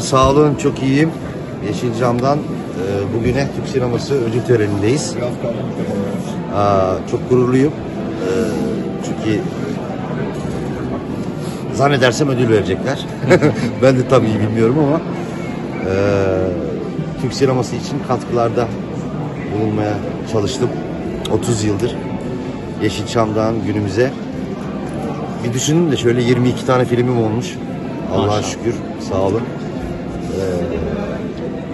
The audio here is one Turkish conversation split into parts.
Sağ olun, çok iyiyim. Yeşilcam'dan e, bugüne Türk Sineması ödül törenindeyiz. Aa, çok gururluyum. E, çünkü zannedersem ödül verecekler. ben de tabii bilmiyorum ama e, Türk sineması için katkılarda bulunmaya çalıştım. 30 yıldır Yeşilçam'dan günümüze. Bir düşünün de şöyle 22 tane filmim olmuş. Allah'a şükür. Sağ olun.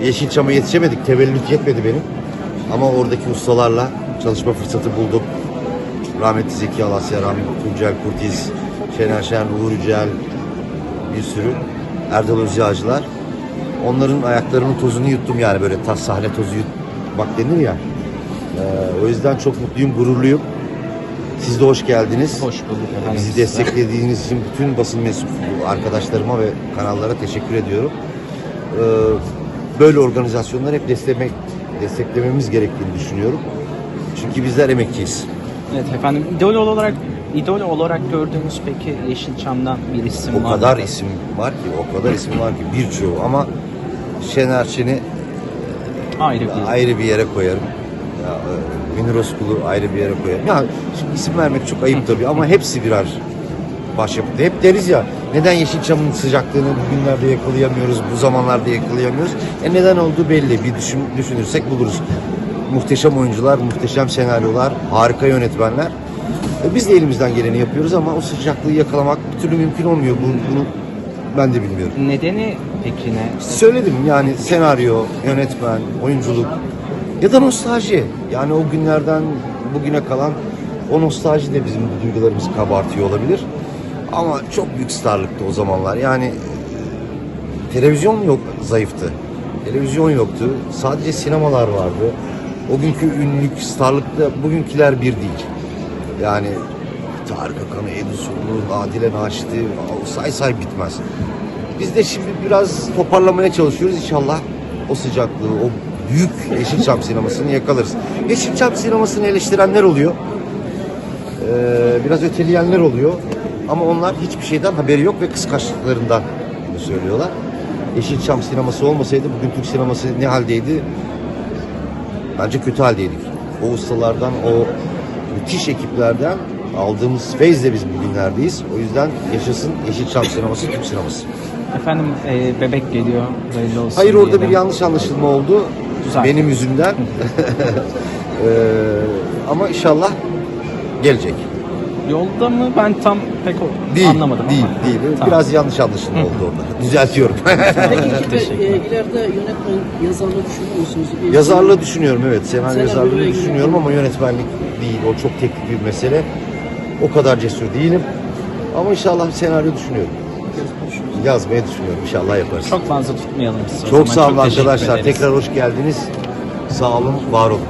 Yeşilçam'a yetişemedik. Tevellüt yetmedi benim. Ama oradaki ustalarla çalışma fırsatı buldum. Rahmetli Zeki Alasya, rahmetli Tuncel Kurtiz, Şener Şen, Uğur Yücel, bir sürü Erdal Özyağcılar. Onların ayaklarının tozunu yuttum yani böyle tas sahne tozu yutmak denir ya. Ee, o yüzden çok mutluyum, gururluyum. Siz de hoş geldiniz. Hoş bulduk efendim. Bizi desteklediğiniz için bütün basın mensubu arkadaşlarıma ve kanallara teşekkür ediyorum. Ee, böyle organizasyonları hep desteklemek, desteklememiz gerektiğini düşünüyorum. Çünkü bizler emekçiyiz. Evet efendim. İdol olarak idol olarak gördüğünüz peki Yeşilçam'dan bir isim O var kadar mı? isim var ki, o kadar isim var ki birçoğu ama Şener Şen'i Ayrı bir. ayrı bir yere koyarım. Ya, e, Münir Özkul'u ayrı bir yere koyarım. Ya isim vermek çok ayıp tabii ama hepsi birer başyapıt. Hep deriz ya neden Yeşilçam'ın sıcaklığını bugünlerde yakalayamıyoruz, bu zamanlarda yakalayamıyoruz. E neden olduğu belli. Bir düşün, düşünürsek buluruz. Muhteşem oyuncular, muhteşem senaryolar, harika yönetmenler. E biz de elimizden geleni yapıyoruz ama o sıcaklığı yakalamak bir türlü mümkün olmuyor. Bunu, bunu ben de bilmiyorum. Nedeni peki ne? Söyledim yani senaryo, yönetmen, oyunculuk ya da nostalji. Yani o günlerden bugüne kalan o nostalji de bizim duygularımızı kabartıyor olabilir. Ama çok büyük starlıktı o zamanlar. Yani e, televizyon yok zayıftı. Televizyon yoktu. Sadece sinemalar vardı. O günkü ünlük, starlıkta bugünküler bir değil. Yani Tarık Akan'ı, Edison'u, Adile Naşit'i say say bitmez. Biz de şimdi biraz toparlamaya çalışıyoruz. İnşallah o sıcaklığı, o büyük Yeşilçam sinemasını yakalarız. Yeşilçam sinemasını eleştirenler oluyor. Ee, biraz öteleyenler oluyor. Ama onlar hiçbir şeyden haberi yok ve kıskançlıklarından bunu söylüyorlar. Yeşilçam sineması olmasaydı bugün Türk sineması ne haldeydi? Bence kötü haldeydik. O ustalardan, o müthiş ekiplerden aldığımız feyzle biz bugünlerdeyiz. O yüzden yaşasın Yeşilçam sineması, Türk sineması. Efendim e, bebek geliyor. Belli olsun Hayır orada diyelim. bir yanlış anlaşılma oldu. Güzel. Benim yüzümden. Ee, ama inşallah gelecek. Yolda mı? Ben tam pek o- Değil, anlamadım değil, ama. değil. Tamam. Biraz yanlış anlaşılma oldu orada. Düzeltiyorum. Peki Teşekkürler. e, ileride yönetmen yazarlığı düşünüyor musunuz? Bir Yazarlığı düşünüyorum evet. Senaryo Senaryo yazarlığını ilgili- düşünüyorum ama yönetmenlik değil. O çok teknik bir mesele. O kadar cesur değilim. Ama inşallah senaryo düşünüyorum. Yazmayı düşünüyorum. İnşallah yaparız. Çok fazla tutmayalım sizi o zaman. sağ olun teşekkür arkadaşlar. ederiz. Tekrar hoş geldiniz. Sağ olun, var olun.